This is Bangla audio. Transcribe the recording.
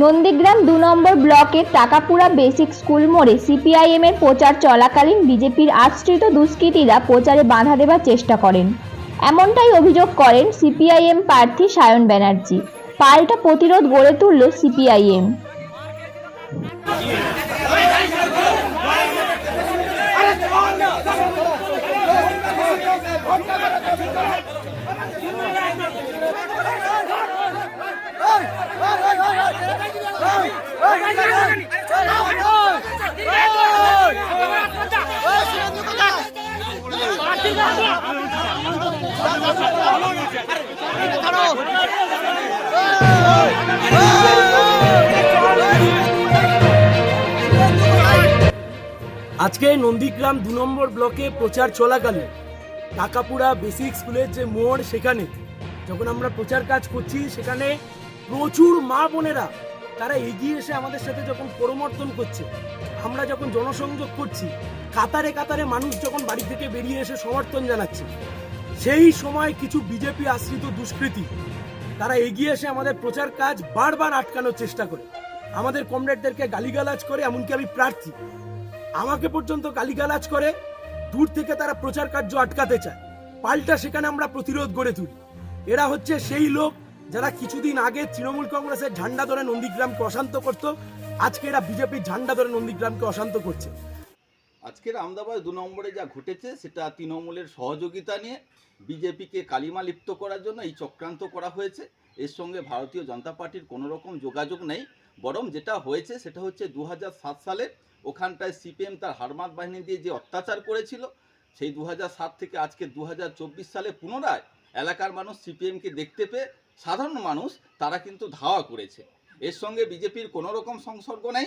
নন্দীগ্রাম দু নম্বর ব্লকের টাকাপুরা বেসিক স্কুল মোড়ে সিপিআইএম এর প্রচার চলাকালীন বিজেপির আশ্রিত দুষ্কৃতীরা প্রচারে বাধা দেওয়ার চেষ্টা করেন। এমনটাই অভিযোগ করেন সিপিআইএম প্রার্থী সায়ন ব্যানার্জি পাল্টা প্রতিরোধ গড়ে তুলল সিপিআইএম আজকে নন্দীগ্রাম দু নম্বর ব্লকে প্রচার চলাকালীন টাকাপুরা বেসিক স্কুলের যে মোড় সেখানে যখন আমরা প্রচার কাজ করছি, সেখানে প্রচুর মা বোনেরা তারা এগিয়ে এসে আমাদের সাথে যখন পরমর্দন করছে, আমরা যখন জনসংযোগ করছি, কাতারে কাতারে মানুষ যখন বাড়ি থেকে বেরিয়ে এসে সমর্থন জানাচ্ছে সেই সময় কিছু বিজেপি আশ্রিত দুষ্কৃতী, তারা এগিয়ে এসে আমাদের প্রচার কাজ বারবার আটকানোর চেষ্টা করে। আমাদের কমরেডদেরকে গালিগালাজ করে, এমনকি আমি প্রার্থী। আমাকে পর্যন্ত গালিগালাজ করে, দূর থেকে তারা প্রচার কার্য আটকাতে চায়। পাল্টা সেখানে আমরা প্রতিরোধ গড়ে তুলি। এরা হচ্ছে সেই লোক যারা কিছুদিন আগে তৃণমূল কংগ্রেসের ঝান্ডা ধরে নন্দীগ্রামকে অশান্ত করত। আজকে এরা বিজেপির ঝান্ডা ধরে নন্দীগ্রামকে অশান্ত করছে। আজকের আহমেদাবাদ দু নম্বরে যা ঘটেছে, সেটা তৃণমূলের সহযোগিতা নিয়ে বিজেপিকে কালিমা লিপ্ত করার জন্য এই চক্রান্ত করা হয়েছে। এর সঙ্গে ভারতীয় জনতা পার্টির কোনো রকম যোগাযোগ নেই। বরং যেটা হয়েছে, সেটা হচ্ছে দু হাজার সাত সালে ওখানটায় সিপিএম তার হারমাত বাহিনী দিয়ে যে অত্যাচার করেছিল, সেই দু থেকে আজকে দু হাজার চব্বিশ সালে পুনরায় এলাকার মানুষ সিপিএমকে দেখতে পেয়ে সাধারণ মানুষ, তারা কিন্তু ধাওয়া করেছে। এর সঙ্গে বিজেপির কোনো রকম সংসর্গ নেই।